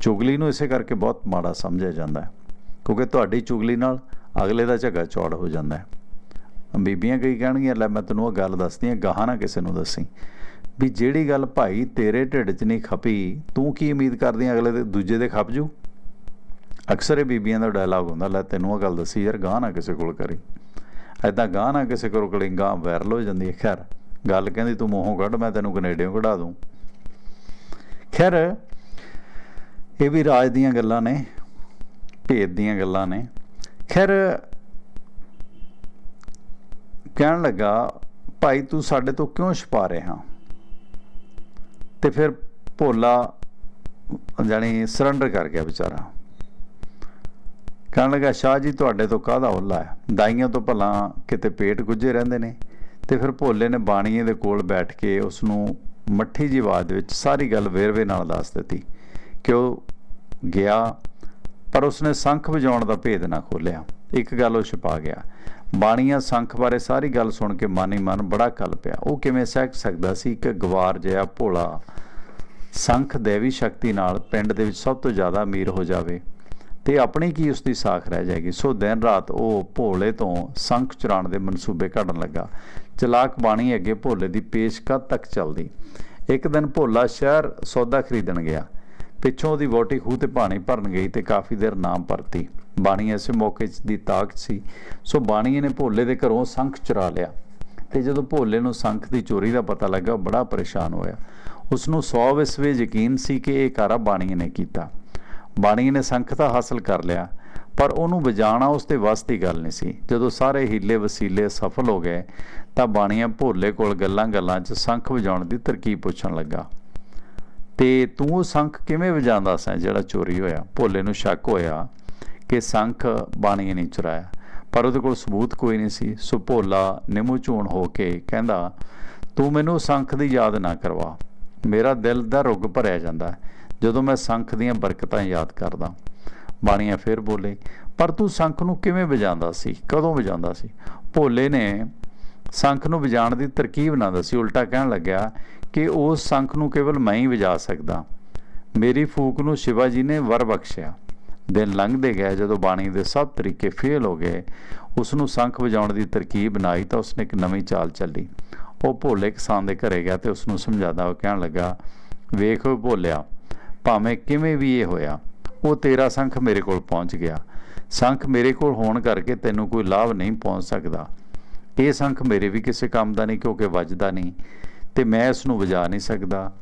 ਚੁਗਲੀ ਨੂੰ ਇਸੇ ਕਰਕੇ ਬਹੁਤ ਮਾੜਾ ਸਮਝਿਆ ਜਾਂਦਾ ਹੈ। ਕਿਉਂਕਿ ਤੁਹਾਡੀ ਚੁਗਲੀ ਨਾਲ ਅਗਲੇ ਦਾ ਝੱਗਾ ਚੌੜ ਹੋ ਜਾਂਦਾ ਹੈ। ਬੀਬੀਆਂ ਕਈ ਕਹਿਣਗੀਆਂ, ਲੈ, ਮੈਂ ਤੈਨੂੰ ਉਹ ਗੱਲ ਦੱਸਦੀ ਹਾਂ, ਗਾਹਾਂ ਨਾ ਕਿਸੇ ਨੂੰ ਦੱਸੀ। ਵੀ ਜਿਹੜੀ ਗੱਲ ਭਾਈ ਤੇਰੇ ਢਿੱਡ 'ਚ ਨਹੀਂ ਖਪੀ, ਤੂੰ ਕੀ ਉਮੀਦ ਕਰਦੀ ਅਗਲੇ ਦੇ, ਦੂਜੇ ਦੇ ਖਪ ਜੂ? ਅਕਸਰ ਇਹ ਬੀਬੀਆਂ ਦਾ ਡਾਇਲੌਗ ਹੁੰਦਾ, ਲੈ ਤੈਨੂੰ ਉਹ ਗੱਲ ਦੱਸੀ ਯਾਰ, ਗਾਹ ਨਾ ਕਿਸੇ ਕੋਲ ਕਰੀ। ਐਦਾਂ ਗਾਹ ਨਾ ਕਿਸੇ ਕੋਲ ਕਰੀ, ਗਾਹ ਵਾਇਰਲ ਹੋ ਜਾਂਦੀ ਹੈ। ਖੈਰ, ਗੱਲ ਕਹਿੰਦੀ ਤੂੰ ਮੂੰਹੋਂ ਕੱਢ, ਮੈਂ ਤੈਨੂੰ ਕੈਨੇਡੀਓਂ ਕਢਾ ਦੂੰ। ਖੈਰ, ਇਹ ਵੀ ਰਾਜ ਦੀਆਂ ਗੱਲਾਂ ਨੇ ਭੇਦ ਦੀਆਂ ਗੱਲਾਂ ਨੇ। ਖੈਰ, ਕਹਿਣ ਲੱਗਾ, ਭਾਈ, ਤੂੰ ਸਾਡੇ ਤੋਂ ਕਿਉਂ ਛੁਪਾ ਰਿਹਾ? ਤੇ ਫਿਰ ਭੋਲਾ ਜਾਨੀ ਸਰੈਂਡਰ ਕਰ ਗਿਆ ਵਿਚਾਰਾ। ਕਹਿਣ ਲੱਗਾ, ਸ਼ਾਹ ਜੀ, ਤੁਹਾਡੇ ਤੋਂ ਕਾਹਦਾ ਹੁੱਲਾ ਹੈ? ਦਾਈਆਂ ਤੋਂ ਭਲਾ ਕਿਤੇ ਪੇਟ ਗੁੱਜੇ ਰਹਿੰਦੇ ਨੇ? ਤੇ ਫਿਰ ਭੋਲੇ ਨੇ ਬਾਣੀਏ ਦੇ ਕੋਲ ਬੈਠ ਕੇ ਉਸ ਨੂੰ ਮੱਠੀ ਜੀ ਆਵਾਜ਼ ਦੇ ਵਿੱਚ ਸਾਰੀ ਗੱਲ ਵੇਰਵੇ ਨਾਲ ਦੱਸ ਦਿੱਤੀ ਕਿ ਉਹ ਗਿਆ, ਪਰ ਉਸਨੇ ਸ਼ੰਖ ਵਜਾਉਣ ਦਾ ਭੇਦ ਨਾ ਖੋਲਿਆ ਇੱਕ ਗੱਲ ਉਹ ਛਪਾ ਗਿਆ। ਬਾਣੀਆਂ ਸ਼ੰਖ ਬਾਰੇ ਸਾਰੀ ਗੱਲ ਸੁਣ ਕੇ ਮਨ ਹੀ ਮਨ ਬੜਾ ਕਲ ਪਿਆ। ਉਹ ਕਿਵੇਂ ਸਹਿ ਸਕਦਾ ਸੀ ਕਿ ਗਵਾਰ ਜਿਹਾ ਭੋਲਾ ਸ਼ੰਖ ਦੇਵੀ ਸ਼ਕਤੀ ਨਾਲ ਪਿੰਡ ਦੇ ਵਿੱਚ ਸਭ ਤੋਂ ਜ਼ਿਆਦਾ ਅਮੀਰ ਹੋ ਜਾਵੇ? ਤੇ ਆਪਣੀ ਕੀ ਉਸ ਦੀ ਸਾਖ ਰਹਿ ਜਾਏਗੀ? ਸੋ ਦਿਨ ਰਾਤ ਉਹ ਭੋਲੇ ਤੋਂ ਸ਼ੰਖ ਚੁਰਾਉਣ ਦੇ ਮਨਸੂਬੇ ਘੜਨ ਲੱਗਾ। ਚਲਾਕ ਬਾਣੀ ਅੱਗੇ ਭੋਲੇ ਦੀ ਪੇਸ਼ ਤੱਕ ਚੱਲਦੀ? ਇੱਕ ਦਿਨ ਭੋਲਾ ਸ਼ਹਿਰ ਸੌਦਾ ਖਰੀਦਣ ਗਿਆ। ਪਿੱਛੋਂ ਉਹਦੀ ਵੋਟੀ ਖੂਹ ਤੇ ਪਾਣੀ ਭਰਨ ਗਈ ਤੇ ਕਾਫੀ ਦੇਰ ਨਾਮ ਪਰਤੀ। ਬਾਣੀ ਐਸੇ ਮੌਕੇ 'ਚ ਦੀ ਤਾਕਤ ਸੀ। ਸੋ ਬਾਣੀ ਨੇ ਭੋਲੇ ਦੇ ਘਰੋਂ ਸ਼ੰਖ ਚੁਰਾ ਲਿਆ। ਤੇ ਜਦੋਂ ਭੋਲੇ ਨੂੰ ਸ਼ੰਖ ਦੀ ਚੋਰੀ ਦਾ ਪਤਾ ਲੱਗਾ ਬੜਾ ਪਰੇਸ਼ਾਨ ਹੋਇਆ। ਉਸ ਨੂੰ 100 ਵਿਸਵੇ ਯਕੀਨ ਸੀ ਕਿ ਇਹ ਕਾਰਾ ਬਾਣੀ ਨੇ ਕੀਤਾ। ਬਾਣੀ ਨੇ ਸ਼ੰਖ ਤਾਂ ਹਾਸਲ ਕਰ ਲਿਆ, ਪਰ ਉਹਨੂੰ ਵਜਾਣਾ ਉਸ 'ਤੇ ਵੱਸ ਦੀ ਗੱਲ ਨਹੀਂ ਸੀ। ਜਦੋਂ ਸਾਰੇ ਹੀਲੇ ਵਸੀਲੇ ਸਫਲ ਹੋ ਗਏ, ਤਾਂ ਬਾਣੀਆਂ ਭੋਲੇ ਕੋਲ ਗੱਲਾਂ-ਗੱਲਾਂ 'ਚ ਸ਼ੰਖ ਵਜਾਉਣ ਦੀ ਤਰਕੀਬ ਪੁੱਛਣ ਲੱਗਾ। ਤੇ ਤੂੰ ਉਹ ਸ਼ੰਖ ਕਿਵੇਂ ਵਜਾਉਂਦਾ ਸੈਂ ਜਿਹੜਾ ਚੋਰੀ ਹੋਇਆ? ਭੋਲੇ ਨੂੰ ਸ਼ੱਕ ਹੋਇਆ ਕਿ ਸ਼ੰਖ ਬਾਣੀ ਨੇ ਚੁਰਾਇਆ। ਪਰ ਉਹਦੇ ਕੋਲ ਸਬੂਤ ਕੋਈ ਨਹੀਂ ਸੀ। ਸੋ ਭੋਲਾ ਨਿਮੂ ਝੂਣ ਹੋ ਕੇ ਕਹਿੰਦਾ, ਤੂੰ ਮੈਨੂੰ ਸ਼ੰਖ ਦੀ ਯਾਦ ਨਾ ਕਰਵਾ। ਮੇਰਾ ਦਿਲ ਦਾ ਰੁੱਗ ਭਰਿਆ ਜਾਂਦਾ ਹੈ। ਜਦੋਂ ਮੈਂ ਸ਼ੰਖ ਦੀਆਂ ਬਰਕਤਾਂ ਯਾਦ ਕਰਦਾ, ਬਾਣੀਆਂ ਫਿਰ ਬੋਲੇ, ਪਰ ਤੂੰ ਸ਼ੰਖ ਨੂੰ ਕਿਵੇਂ ਵਜਾਉਂਦਾ ਸੀ? ਕਦੋਂ ਵਜਾਉਂਦਾ ਸੀ? ਭੋਲੇ ਨੇ ਸ਼ੰਖ ਨੂੰ ਵਜਾਉਣ ਦੀ ਤਰਕੀਬ ਨਾ ਦੱਸੀ, ਉਲਟਾ ਕਹਿਣ ਲੱਗਿਆ ਕਿ ਉਸ ਸ਼ੰਖ ਨੂੰ ਕੇਵਲ ਮੈਂ ਹੀ ਵਜਾ ਸਕਦਾ। ਮੇਰੀ ਫੂਕ ਨੂੰ ਸ਼ਿਵਾ ਜੀ ਨੇ ਵਰ ਬਖਸ਼ਿਆ। ਦਿਨ ਲੰਘਦੇ ਗਏ, ਜਦੋਂ ਬਾਣੀ ਦੇ ਸਭ ਤਰੀਕੇ ਫੇਲ ਹੋ ਗਏ, ਉਸ ਨੂੰ ਸ਼ੰਖ ਵਜਾਉਣ ਦੀ ਤਰਕੀਬ ਬਣਾਈ ਤਾਂ ਉਸਨੇ ਇੱਕ ਨਵੀਂ ਚਾਲ ਚੱਲੀ। ਉਹ ਭੋਲੇ ਕਿਸਾਨ ਦੇ ਘਰੇ ਗਿਆ ਤੇ ਉਸ ਨੂੰ ਸਮਝਾਦਾ ਉਹ ਕਹਿਣ ਲੱਗਾ, ਵੇਖ ਭੋਲਿਆ ਭਾਵੇਂ ਕਿਵੇਂ ਵੀ ਇਹ ਹੋਇਆ, ਉਹ ਤੇਰਾ ਸ਼ੰਖ ਮੇਰੇ ਕੋਲ ਪਹੁੰਚ ਗਿਆ। ਸ਼ੰਖ ਮੇਰੇ ਕੋਲ ਹੋਣ ਕਰਕੇ ਤੈਨੂੰ ਕੋਈ ਲਾਭ ਨਹੀਂ ਪਹੁੰਚ ਸਕਦਾ। ਇਹ ਸ਼ੰਖ ਮੇਰੇ ਵੀ ਕਿਸੇ ਕੰਮ ਦਾ ਨਹੀਂ, ਕਿਉਂਕਿ ਵੱਜਦਾ ਨਹੀਂ, ਤੇ ਮੈਂ ਇਸ ਨੂੰ ਵਜਾ ਨਹੀਂ ਸਕਦਾ।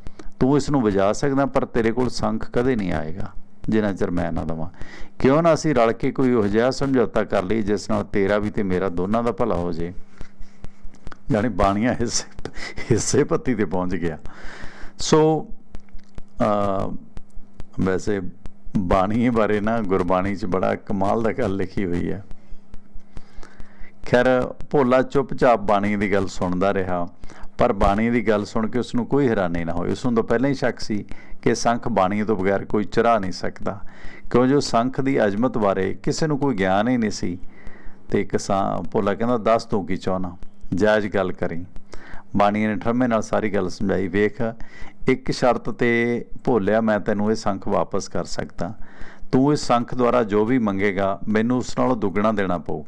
ਤੂੰ ਇਸ ਨੂੰ ਵਜਾ ਸਕਦਾ, ਪਰ ਤੇਰੇ ਕੋਲ ਸ਼ੰਖ ਕਦੇ ਨਹੀਂ ਆਏਗਾ, ਜਿੰਨਾ ਚਿਰ ਮੈਂ ਨਾ ਦਵਾਂ। ਕਿਉਂ ਨਾ ਅਸੀਂ ਰਲ ਕੇ ਕੋਈ ਉਹ ਜਿਹਾ ਸਮਝੌਤਾ ਕਰ ਲਈ ਜਿਸ ਨਾਲ ਤੇਰਾ ਵੀ ਤੇ ਮੇਰਾ ਦੋਨਾਂ ਦਾ ਭਲਾ ਹੋ ਜੇ। ਜਾਨੀ ਬਾਣੀਆਂ ਹਿੱਸੇ ਹਿੱਸੇ ਪੱਤੀ ਤੇ ਪਹੁੰਚ ਗਿਆ। ਸੋ ਅ ਵੈਸੇ ਬਾਣੀ ਬਾਰੇ ਨਾ ਗੁਰਬਾਣੀ 'ਚ ਬੜਾ ਕਮਾਲ ਦਾ ਗੱਲ ਲਿਖੀ ਹੋਈ ਹੈ। ਖੈਰ, ਭੋਲਾ ਚੁੱਪਚਾਪ ਬਾਣੀ ਦੀ ਗੱਲ ਸੁਣਦਾ ਰਿਹਾ, ਪਰ ਬਾਣੀ ਦੀ ਗੱਲ ਸੁਣ ਕੇ ਉਸ ਨੂੰ ਕੋਈ ਹੈਰਾਨੀ ਨਾ ਹੋਈ। ਉਸ ਨੂੰ ਤਾਂ ਪਹਿਲਾਂ ਹੀ ਸ਼ੱਕ ਸੀ ਕਿ ਸੰਖ ਬਾਣੀ ਤੋਂ ਬਗੈਰ ਕੋਈ ਚਰਾ ਨਹੀਂ ਸਕਦਾ। ਕਿਉਂ ਜੋ ਸੰਖ ਦੀ ਅਜ਼ਮਤ ਬਾਰੇ ਕਿਸੇ ਨੂੰ ਕੋਈ ਗਿਆਨ ਹੀ ਨਹੀਂ ਸੀ। ਤੇ ਕਿਸਾਨ ਭੋਲਾ ਕਹਿੰਦਾ, ਦੱਸ ਤੂੰ ਕੀ ਚਾਹਨਾ ਜਾਇਜ਼ ਗੱਲ ਕਰੀ। ਬਾਣੀ ਨੇ ਠਰਮੇ ਨਾਲ ਸਾਰੀ ਗੱਲ ਸਮਝਾਈ। ਵੇਖ ਇੱਕ ਸ਼ਰਤ ਤੇ ਭੋਲਿਆ, ਮੈਂ ਤੈਨੂੰ ਇਹ ਸੰਖ ਵਾਪਸ ਕਰ ਸਕਦਾ। ਤੂੰ ਇਸ ਸੰਖ ਦੁਆਰਾ ਜੋ ਵੀ ਮੰਗੇਗਾ, ਮੈਨੂੰ ਉਸ ਨਾਲੋਂ ਦੁੱਗਣਾ ਦੇਣਾ ਪਊ।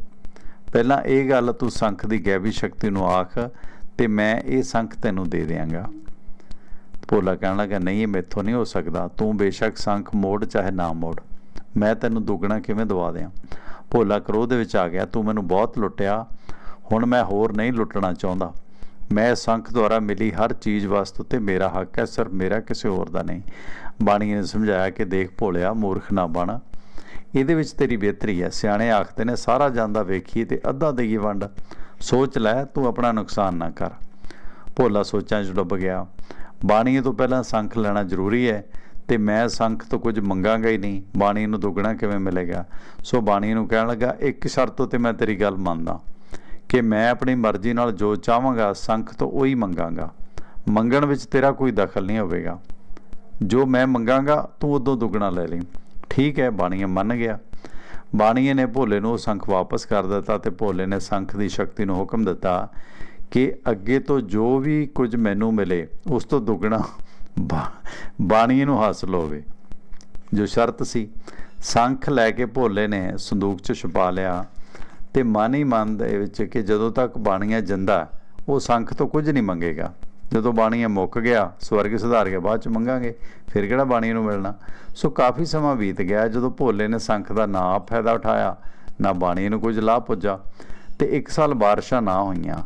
ਪਹਿਲਾਂ ਇਹ ਗੱਲ ਤੂੰ ਸੰਖ ਦੀ ਗੈਵੀ ਸ਼ਕਤੀ ਨੂੰ ਆਖ ਤੇ ਮੈਂ ਇਹ ਸੰਖ ਤੈਨੂੰ ਦੇ ਦਿਆਂਗਾ। ਭੋਲਾ ਕਹਿਣ ਲੱਗਾ, ਨਹੀਂ, ਇਹ ਮੈਥੋਂ ਨਹੀਂ ਹੋ ਸਕਦਾ। ਤੂੰ ਬੇਸ਼ੱਕ ਸੰਖ ਮੋੜ ਚਾਹੇ ਨਾ ਮੋੜ। ਮੈਂ ਤੈਨੂੰ ਦੁੱਗਣਾ ਕਿਵੇਂ ਦਵਾ ਦਿਆਂ? ਭੋਲਾ ਕਰੋਧ ਦੇ ਵਿੱਚ ਆ ਗਿਆ। ਤੂੰ ਮੈਨੂੰ ਬਹੁਤ ਲੁੱਟਿਆ। ਹੁਣ ਮੈਂ ਹੋਰ ਨਹੀਂ ਲੁੱਟਣਾ ਚਾਹੁੰਦਾ। ਮੈਂ ਸੰਖ ਦੁਆਰਾ ਮਿਲੀ ਹਰ ਚੀਜ਼ ਵਸਤੂ ਤੇ ਮੇਰਾ ਹੱਕ ਹੈ, ਸਿਰਫ ਮੇਰਾ ਕਿਸੇ ਹੋਰ ਦਾ ਨਹੀਂ। ਬਾਣੀ ਨੇ ਸਮਝਾਇਆ ਕਿ ਦੇਖ ਭੋਲਿਆ, ਮੂਰਖ ਨਾ ਬਣ। ਇਹਦੇ ਵਿੱਚ ਤੇਰੀ ਬਿਹਤਰੀ ਹੈ। ਸਿਆਣੇ ਆਖਦੇ ਨੇ, ਸਾਰਾ ਜਾਂਦਾ ਵੇਖੀ ਤੇ ਅੱਧਾ ਦੇਈਏ ਵੰਡ। ਸੋਚ ਲੈ, ਤੂੰ ਆਪਣਾ ਨੁਕਸਾਨ ਨਾ ਕਰ। ਭੋਲਾ ਸੋਚਾਂ 'ਚ ਡੁੱਬ ਗਿਆ। ਬਾਣੀ ਤੋਂ ਪਹਿਲਾਂ ਸੰਖ ਲੈਣਾ ਜ਼ਰੂਰੀ ਹੈ ਤੇ ਮੈਂ ਸੰਖ ਤੋਂ ਕੁਝ ਮੰਗਾਂਗਾ ਹੀ ਨਹੀਂ। ਬਾਣੀ ਨੂੰ ਦੁੱਗਣਾ ਕਿਵੇਂ ਮਿਲੇਗਾ? ਸੋ ਬਾਣੀ ਨੂੰ ਕਹਿਣ ਲੱਗਾ, ਇੱਕ ਸ਼ਰਤ ਉਤੇ ਮੈਂ ਤੇਰੀ ਗੱਲ ਮੰਨਦਾ। ਕਿ ਮੈਂ ਆਪਣੀ ਮਰਜ਼ੀ ਨਾਲ ਜੋ ਚਾਹਾਂਗਾ, ਸੰਖ ਤੋਂ ਉਹੀ ਮੰਗਾਂਗਾ। ਮੰਗਣ ਵਿੱਚ ਤੇਰਾ ਕੋਈ ਦਖਲ ਨਹੀਂ ਹੋਵੇਗਾ। ਜੋ ਮੈਂ ਮੰਗਾਂਗਾ, ਤੂੰ ਉਦੋਂ ਦੁੱਗਣਾ ਲੈ ਲਈ। ਠੀਕ ਹੈ, ਬਾਣੀਆ ਮੰਨ ਗਿਆ। ਬਾਣੀਏ ਨੇ ਭੋਲੇ ਨੂੰ ਉਹ ਸੰਖ ਵਾਪਸ ਕਰ ਦਿੱਤਾ ਤੇ ਭੋਲੇ ਨੇ ਸੰਖ ਦੀ ਸ਼ਕਤੀ ਨੂੰ ਹੁਕਮ ਦਿੱਤਾ ਕਿ ਅੱਗੇ ਤੋਂ ਜੋ ਵੀ ਕੁਝ ਮੈਨੂੰ ਮਿਲੇ, ਉਸ ਤੋਂ ਦੁੱਗਣਾ ਬਾਣੀਏ ਨੂੰ ਹਾਸਲ ਹੋਵੇ। ਜੋ ਸ਼ਰਤ ਸੀ, ਸੰਖ ਲੈ ਕੇ ਭੋਲੇ ਨੇ ਸੰਦੂਕ 'ਚ ਛੁਪਾ ਲਿਆ। ਤੇ ਮਨ ਹੀ ਮਨ ਦੇ ਵਿੱਚ ਕਿ ਜਦੋਂ ਤੱਕ ਬਾਣੀਆਂ ਜਿੰਦਾ, ਉਹ ਸੰਖ ਤੋਂ ਕੁਝ ਨਹੀਂ ਮੰਗੇਗਾ। ਜਦੋਂ ਬਾਣੀਆਂ ਮੁੱਕ ਗਿਆ, ਸਵਰਗ ਸੁਧਾਰ ਕੇ ਬਾਅਦ ਚ ਮੰਗਾਂਗੇ, ਫਿਰ ਕਿਹੜਾ ਬਾਣੀ ਨੂੰ ਮਿਲਣਾ? ਸੋ ਕਾਫੀ ਸਮਾਂ ਬੀਤ ਗਿਆ, ਜਦੋਂ ਭੋਲੇ ਨੇ ਸੰਖ ਦਾ ਨਾ ਆਪ ਫਾਇਦਾ ਉਠਾਇਆ, ਨਾ ਬਾਣੀ ਨੂੰ ਕੁਝ ਲਾਭ ਪੁੱਜਾ ਤੇ ਇੱਕ ਸਾਲ ਬਾਰਿਸ਼ਾਂ ਨਾ ਹੋਈਆਂ।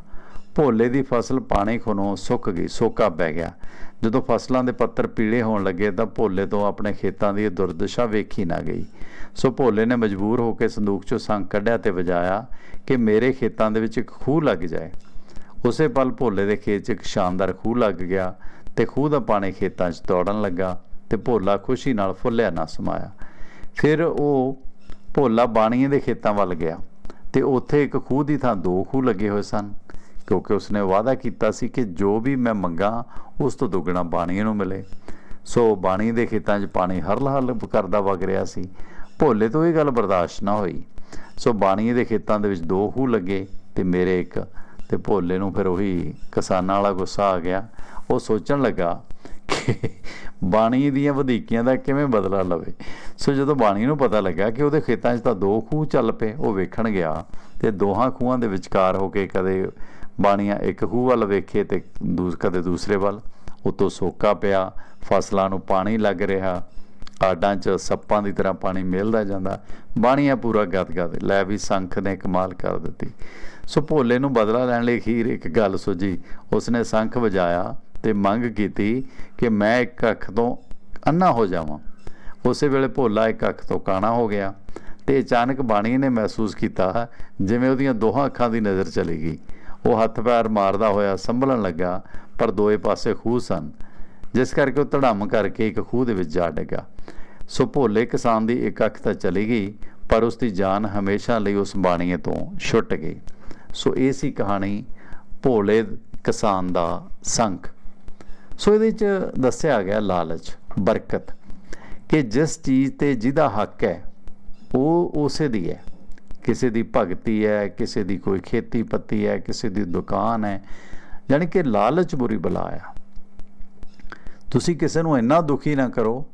ਭੋਲੇ ਦੀ ਫਸਲ ਪਾਣੀ ਖੁਣੋਂ ਸੁੱਕ ਗਈ, ਸੋਕਾ ਪੈ ਗਿਆ। ਜਦੋਂ ਫਸਲਾਂ ਦੇ ਪੱਤਰ ਪੀਲੇ ਹੋਣ ਲੱਗੇ ਤਾਂ ਭੋਲੇ ਤੋਂ ਆਪਣੇ ਖੇਤਾਂ ਦੀ ਦੁਰਦਸ਼ਾ ਵੇਖੀ ਨਾ ਗਈ। ਸੋ ਭੋਲੇ ਨੇ ਮਜਬੂਰ ਹੋ ਕੇ ਸੰਦੂਕ ਚੋਂ ਸੰਗ ਕੱਢਿਆ ਤੇ ਵਜਾਇਆ ਕਿ ਮੇਰੇ ਖੇਤਾਂ ਦੇ ਵਿੱਚ ਇੱਕ ਖੂਹ ਲੱਗ ਜਾਏ। ਉਸੇ ਪਲ ਭੋਲੇ ਦੇ ਖੇਤ 'ਚ ਇੱਕ ਸ਼ਾਨਦਾਰ ਖੂਹ ਲੱਗ ਗਿਆ ਤੇ ਖੂਹ ਦਾ ਪਾਣੀ ਖੇਤਾਂ 'ਚ ਦੌੜਨ ਲੱਗਾ ਤੇ ਭੋਲਾ ਖੁਸ਼ੀ ਨਾਲ ਫੁੱਲਿਆ ਨਾ ਸਮਾਇਆ। ਫਿਰ ਉਹ ਭੋਲਾ ਬਾਣੀਏ ਦੇ ਖੇਤਾਂ ਵੱਲ ਗਿਆ ਤੇ ਉੱਥੇ ਇੱਕ ਖੂਹ ਦੀ ਥਾਂ ਦੋ ਖੂਹ ਲੱਗੇ ਹੋਏ ਸਨ। ਕਿਉਂਕਿ ਉਸਨੇ ਵਾਅਦਾ ਕੀਤਾ ਸੀ ਕਿ ਜੋ ਵੀ ਮੈਂ ਮੰਗਾ, ਉਸ ਤੋਂ ਦੁੱਗਣਾ ਬਾਣੀ ਨੂੰ ਮਿਲੇ। ਸੋ ਬਾਣੀ ਦੇ ਖੇਤਾਂ 'ਚ ਪਾਣੀ ਹਰਲ ਹਰਲ ਕਰਦਾ ਵਗ ਰਿਹਾ ਸੀ। ਭੋਲੇ ਤੋਂ ਇਹ ਗੱਲ ਬਰਦਾਸ਼ਤ ਨਾ ਹੋਈ। ਸੋ ਬਾਣੀ ਦੇ ਖੇਤਾਂ ਦੇ ਵਿੱਚ ਦੋ ਖੂਹ ਲੱਗੇ ਤੇ ਮੇਰੇ ਇੱਕ, ਤੇ ਭੋਲੇ ਨੂੰ ਫਿਰ ਉਹੀ ਕਿਸਾਨਾਂ ਵਾਲਾ ਗੁੱਸਾ ਆ ਗਿਆ। ਉਹ ਸੋਚਣ ਲੱਗਾ ਕਿ ਬਾਣੀ ਦੀਆਂ ਵਧੀਕੀਆਂ ਦਾ ਕਿਵੇਂ ਬਦਲਾ ਲਵੇ। ਸੋ ਜਦੋਂ ਬਾਣੀ ਨੂੰ ਪਤਾ ਲੱਗਾ ਕਿ ਉਹਦੇ ਖੇਤਾਂ 'ਚ ਤਾਂ ਦੋ ਖੂਹ ਚੱਲ ਪਏ, ਉਹ ਵੇਖਣ ਗਿਆ ਤੇ ਦੋਹਾਂ ਖੂਹਾਂ ਦੇ ਵਿਚਕਾਰ ਹੋ ਕੇ ਕਦੇ ਬਾਣੀਆਂ ਇੱਕ ਖੂਹ ਵੱਲ ਵੇਖੇ ਤੇ ਦੂਸ, ਕਦੇ ਦੂਸਰੇ ਵੱਲ। ਉਤੋਂ ਸੋਕਾ ਪਿਆ, ਫਸਲਾਂ ਨੂੰ ਪਾਣੀ ਲੱਗ ਰਿਹਾ। ਆਡਾਂ 'ਚ ਸੱਪਾਂ ਦੀ ਤਰ੍ਹਾਂ ਪਾਣੀ ਮਿਲਦਾ ਜਾਂਦਾ। ਬਾਣੀਆਂ ਪੂਰਾ ਗਦਗਦ ਲੈ ਵੀ ਸੰਖ ਨੇ ਕਮਾਲ ਕਰ ਦਿੱਤੀ। ਸੋ ਭੋਲੇ ਨੂੰ ਬਦਲਾ ਲੈਣ ਲਈ ਖੀਰ ਇੱਕ ਗੱਲ ਸੁਝੀ। ਉਸਨੇ ਸੰਖ ਵਜਾਇਆ ਤੇ ਮੰਗ ਕੀਤੀ ਕਿ ਮੈਂ ਇੱਕ ਅੱਖ ਤੋਂ ਅੰਨਾ ਹੋ ਜਾਵਾਂ। ਉਸੇ ਵੇਲੇ ਭੋਲਾ ਇੱਕ ਅੱਖ ਤੋਂ ਕਾਣਾ ਹੋ ਗਿਆ ਤੇ ਅਚਾਨਕ ਬਾਣੀ ਨੇ ਮਹਿਸੂਸ ਕੀਤਾ ਜਿਵੇਂ ਉਹਦੀਆਂ ਦੋਹਾਂ ਅੱਖਾਂ ਦੀ ਨਜ਼ਰ ਚਲੀ ਗਈ। ਉਹ ਹੱਥ ਪੈਰ ਮਾਰਦਾ ਹੋਇਆ ਸੰਭਲਣ ਲੱਗਾ, ਪਰ ਦੋਏ ਪਾਸੇ ਖੂਹ ਸਨ, ਜਿਸ ਕਰਕੇ ਉਹ ਧੜਮ ਕਰਕੇ ਇੱਕ ਖੂਹ ਦੇ ਵਿੱਚ ਜਾ ਡਿੱਗਾ। ਸੋ ਭੋਲੇ ਕਿਸਾਨ ਦੀ ਇੱਕ ਅੱਖ ਤਾਂ ਚਲੀ ਗਈ, ਪਰ ਉਸ ਦੀ ਜਾਨ ਹਮੇਸ਼ਾ ਲਈ ਉਸ ਬਾਣੀਏ ਤੋਂ ਛੁੱਟ ਗਈ। ਸੋ ਇਹ ਸੀ ਕਹਾਣੀ, ਭੋਲੇ ਕਿਸਾਨ ਦਾ ਸੰਖ। ਸੋ ਇਹਦੇ ਚ ਦੱਸਿਆ ਗਿਆ ਲਾਲਚ, ਬਰਕਤ, ਕਿ ਜਿਸ ਚੀਜ਼ ਤੇ ਜਿਹਦਾ ਹੱਕ ਹੈ, ਉਹ ਉਸੇ ਦੀ ਹੈ। ਕਿਸੇ ਦੀ ਭਗਤੀ ਹੈ, ਕਿਸੇ ਦੀ ਕੋਈ ਖੇਤੀ ਪੱਤੀ ਹੈ, ਕਿਸੇ ਦੀ ਦੁਕਾਨ ਹੈ ਯਾਨੀ ਕਿ ਲਾਲਚ ਬੁਰੀ ਬਲਾ ਆ। ਤੁਸੀਂ ਕਿਸੇ ਨੂੰ ਇੰਨਾ ਦੁਖੀ ਨਾ ਕਰੋ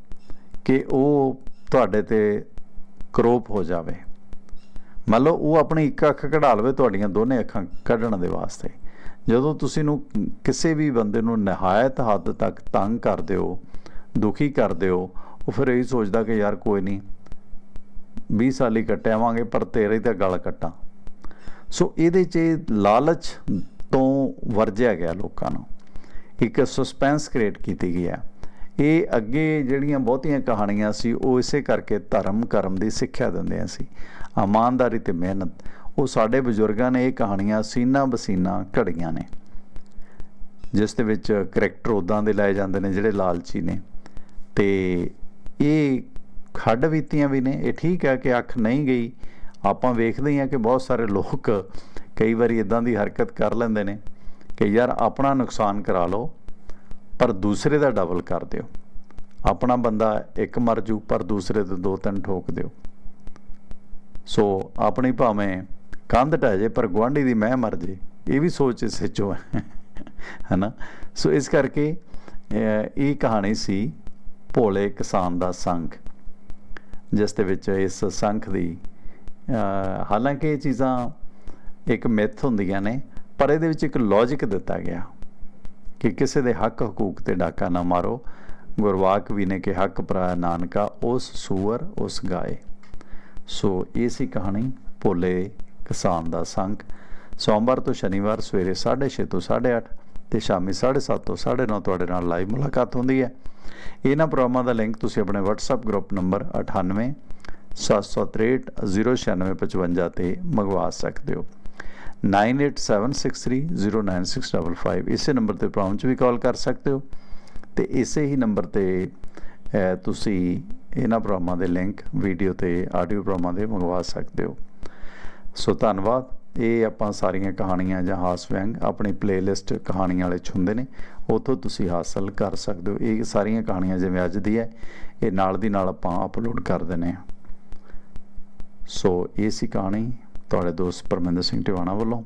ਕਿ ਉਹ ਤੁਹਾਡੇ ਤੇ ਕਰੋਪ ਹੋ ਜਾਵੇ। ਮੰਨ ਲਓ, ਉਹ ਆਪਣੀ ਇੱਕ ਅੱਖ ਕਢਾ ਲਵੇ ਤੁਹਾਡੀਆਂ ਦੋਨੇ ਅੱਖਾਂ ਕੱਢਣ ਦੇ ਵਾਸਤੇ। ਜਦੋਂ ਤੁਸੀਂ ਨੂੰ ਕਿਸੇ ਵੀ ਬੰਦੇ ਨੂੰ ਨਿਹਾਇਤ ਹੱਦ ਤੱਕ ਤੰਗ ਕਰਦੇ ਹੋ, ਦੁਖੀ ਕਰਦੇ ਹੋ, ਉਹ ਫਿਰ ਇਹ ਸੋਚਦਾ ਕਿ ਯਾਰ ਕੋਈ ਨਹੀਂ 20 ਸਾਲ ਹੀ ਕੱਟਿਆਵਾਂਗੇ, ਪਰ ਤੇਰੇ ਤਾਂ ਗਲ ਕੱਟਾਂ। ਸੋ ਇਹਦੇ 'ਚ ਇਹ ਲਾਲਚ ਤੋਂ ਵਰਜਿਆ ਗਿਆ ਲੋਕਾਂ ਨੂੰ। ਇੱਕ ਸਸਪੈਂਸ ਕ੍ਰੀਏਟ ਕੀਤੀ ਗਈ ਹੈ। ਇਹ ਅੱਗੇ ਜਿਹੜੀਆਂ ਬਹੁਤੀਆਂ ਕਹਾਣੀਆਂ ਸੀ, ਉਹ ਇਸੇ ਕਰਕੇ ਧਰਮ, ਕਰਮ ਦੀ ਸਿੱਖਿਆ ਦਿੰਦੀਆਂ ਸੀ। ਇਮਾਨਦਾਰੀ ਤੇ ਮਿਹਨਤ। ਉਹ ਸਾਡੇ ਬਜ਼ੁਰਗਾਂ ਨੇ ਇਹ ਕਹਾਣੀਆਂ ਸੀਨਾ ਬਸੀਨਾ ਘੜੀਆਂ ਨੇ, ਜਿਸ ਦੇ ਵਿੱਚ ਕਰੈਕਟਰ ਉਦਾਂ ਦੇ ਲਾਏ ਜਾਂਦੇ ਨੇ ਜਿਹੜੇ ਲਾਲਚੀ ਨੇ। ਤੇ ਇਹ ਖੱਡ ਬੀਤੀਆਂ ਵੀ ਨੇ। ਇਹ ਠੀਕ ਹੈ ਕਿ ਅੱਖ ਨਹੀਂ ਗਈ। ਆਪਾਂ ਵੇਖਦੇ ਹਾਂ ਕਿ ਬਹੁਤ ਸਾਰੇ ਲੋਕ ਕਈ ਵਾਰੀ ਇਦਾਂ ਦੀ ਹਰਕਤ ਕਰ ਲੈਂਦੇ ਨੇ ਕਿ ਯਾਰ ਆਪਣਾ ਨੁਕਸਾਨ ਕਰਾ ਲਓ, ਪਰ ਦੂਸਰੇ ਦਾ ਡਬਲ ਕਰ ਦਿਓ। ਆਪਣਾ ਬੰਦਾ ਇੱਕ ਮਰ ਜੂ, ਪਰ ਦੂਸਰੇ ਦੇ ਦੋ ਤਿੰਨ ਠੋਕ ਦਿਓ। ਸੋ ਆਪਣੀ ਭਾਵੇਂ ਕੰਧ ਢਹਿ ਜੇ, ਪਰ ਗੁਆਂਢੀ ਦੀ ਮੈਂ ਮਰ ਜੇ, ਇਹ ਵੀ ਸੋਚ ਇਸੇ ਚੋਂ ਹੈ ਹੈਨਾ? ਸੋ ਇਸ ਕਰਕੇ ਇਹ ਕਹਾਣੀ ਸੀ ਭੋਲੇ ਕਿਸਾਨ ਦਾ ਸੰਖ ਜਿਸ ਦੇ ਵਿੱਚ ਇਸ ਸੰਖ ਦੀ ਹਾਲਾਂਕਿ ਇਹ ਚੀਜ਼ਾਂ ਇੱਕ ਮਿੱਥ ਹੁੰਦੀਆਂ ਨੇ, ਪਰ ਇਹਦੇ ਵਿੱਚ ਇੱਕ ਲੌਜੀਕ ਦਿੱਤਾ ਗਿਆ ਕਿ ਕਿਸੇ ਦੇ ਹੱਕ ਹਕੂਕ ਤੇ ਡਾਕਾ ਨਾ ਮਾਰੋ। ਗੁਰਵਾਕ ਵੀ ਨੇ ਕਿ ਹੱਕ ਪਰਾਇਆ ਨਾਨਕਾ, ਉਸ ਸੂਰ ਉਸ ਗਾਏ। ਸੋ ਇਹ ਸੀ ਕਹਾਣੀ ਭੋਲੇ ਕਿਸਾਨ ਦਾ ਸੰਖ। ਸੋਮਵਾਰ ਤੋਂ ਸ਼ਨੀਵਾਰ ਸਵੇਰੇ 6:30 ਤੋਂ 8:30 ਤੇ ਸ਼ਾਮੀ 7:30 ਤੋਂ 9:30 ਤੁਹਾਡੇ ਨਾਲ ਲਾਈਵ ਮੁਲਾਕਾਤ ਹੁੰਦੀ ਹੈ। ਇਹਨਾਂ ਪ੍ਰੋਗਰਾਮਾਂ ਦਾ ਲਿੰਕ ਤੁਸੀਂ ਆਪਣੇ WhatsApp ਗਰੁੱਪ ਨੰਬਰ 98 763 09655 ਤੇ ਮੰਗਵਾ ਸਕਦੇ ਹੋ। 9876309655 ਇਸੇ ਨੰਬਰ ਤੇ ਪ੍ਰੋਗਰਾਮ 'ਚ ਵੀ ਕਾਲ ਕਰ ਸਕਦੇ ਹੋ। ਤੇ ਇਸੇ ਹੀ ਨੰਬਰ ਤੇ ਤੁਸੀਂ ਇਹਨਾਂ ਪ੍ਰੋਗਰਾਮਾਂ ਦੇ ਲਿੰਕ ਵੀਡੀਓ ਤੇ ਆਡੀਓ ਪ੍ਰੋਗਰਾਮਾਂ ਦੇ ਮੰਗਵਾ ਸਕਦੇ ਹੋ। ਸੋ ਧੰਨਵਾਦ। ਇਹ ਆਪਾਂ ਸਾਰੀਆਂ ਕਹਾਣੀਆਂ ਜਾਂ ਹਾਸ ਵਿਅੰਗ ਆਪਣੀ ਪਲੇਲਿਸਟ ਕਹਾਣੀਆਂ ਵਾਲੇ 'ਚ ਹੁੰਦੇ ਨੇ, ਉਥੋਂ ਤੁਸੀਂ ਹਾਸਲ ਕਰ ਸਕਦੇ ਹੋ। ਇਹ ਸਾਰੀਆਂ ਕਹਾਣੀਆਂ ਜਿਵੇਂ ਅੱਜ ਦੀ ਹੈ, ਇਹ ਨਾਲ ਦੀ ਨਾਲ ਆਪਾਂ ਅਪਲੋਡ ਕਰ ਦਿੰਦੇ ਹਾਂ। ਸੋ, ਇਹ ਸੀ ਕਹਾਣੀ ਤੁਹਾਡੇ ਦੋਸਤ ਪਰਮਿੰਦਰ ਸਿੰਘ ਟਿਵਾਣਾ ਵੱਲੋਂ।